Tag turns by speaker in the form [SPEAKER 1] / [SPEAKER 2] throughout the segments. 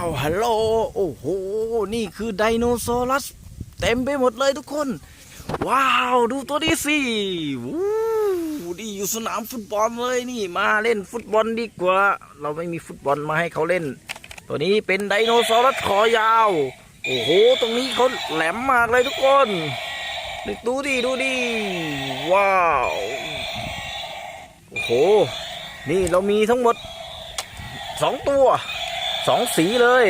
[SPEAKER 1] าวฮัลโหลโอ้โห นี่คือไดโนเสารัสเต็มไปหมดเลยทุกคน ว้าว ดูตัวนี้สิวู้นี่อยู่สนามฟุตบอลเลยนี่มาเล่นฟุตบอลดีกว่า เราไม่มีฟุตบอลมาให้เขาเล่น ตัวนี้เป็นไดโนเสารัสคอยาว โอ้โห ตรงนี้เขาแหลมมากเลยทุกคนนึกดูดิดูดิว้าวโอ้โห นี่เรามีทั้งหมดสองตัว สองสีเลย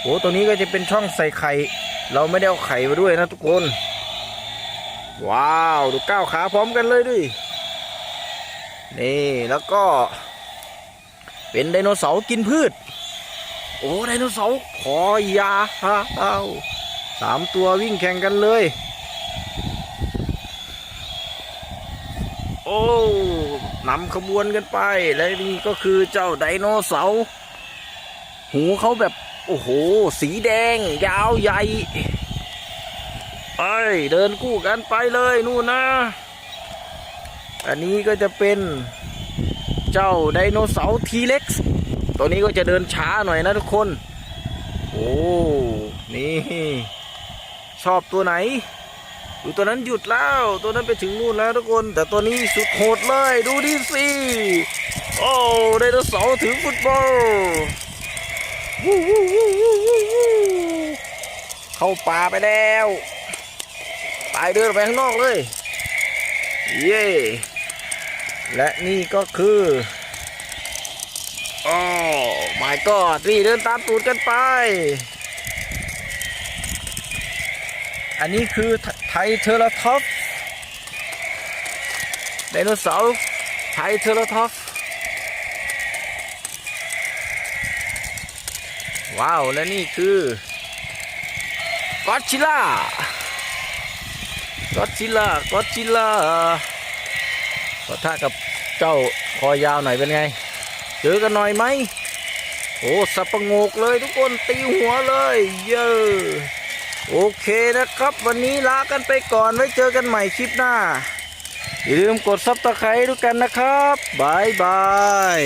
[SPEAKER 1] โอ้ตัวนี้ก็จะเป็นช่องใส่ไข่ เราไม่ได้เอาไข่มาด้วยนะทุกคน ว้าว ดูก้าวขาพร้อมกันเลยดินี่แล้วก็ เป็นไดโนเสาร์กินพืช โอ้ไดโนเสาร์คอยาวสามตัววิ่งแข่งกันเลย โอ้นำขบวนกันไป และนี่ก็คือเจ้าไดโนเสาร์ หูเขาแบบ โอ้โห สีแดง ยาวใหญ่ไปเดินคู่กันไปเลยนู่นนะ อันนี้ก็จะเป็นเจ้าไดโนเสาร์ทีเล็กซ์ตัวนี้ก็จะเดินช้าหน่อยนะทุกคน โอ้ นี่ ชอบตัวไหนดูตัวนั้นหยุดแล้ว ตัวนั้นไปถึงนู่นแล้วทุกคน แต่ตัวนี้สุดโหดเลย ดูดิสิ โอ้ไดโนเสาร์ถึงฟุตบอล เข้าป่าไปแล้วไปเดินไปข้างนอกเลย เย่และนี่ก็คือโอ้ my god นี่เดินตามตูดกันไป อันนี้คือไทเทอร์ท็อปไดโนเสาร์ไทเทอร์ท็อป ว้าว และนี่คือก็อดชิล่าก็อดชิล่าก็อดชิล่าปะทะกับเจ้าคอยาวหน่อยเป็นไง เจอกันหน่อยไหมโอ้สับประงกเลยทุกคนตีหัวเลยเยอะโอเคนะครับ วันนี้ลากันไปก่อนไว้เจอกันใหม่คลิปหน้า อย่าลืมกดซับตะไคร้ด้วยกันนะครับบายบาย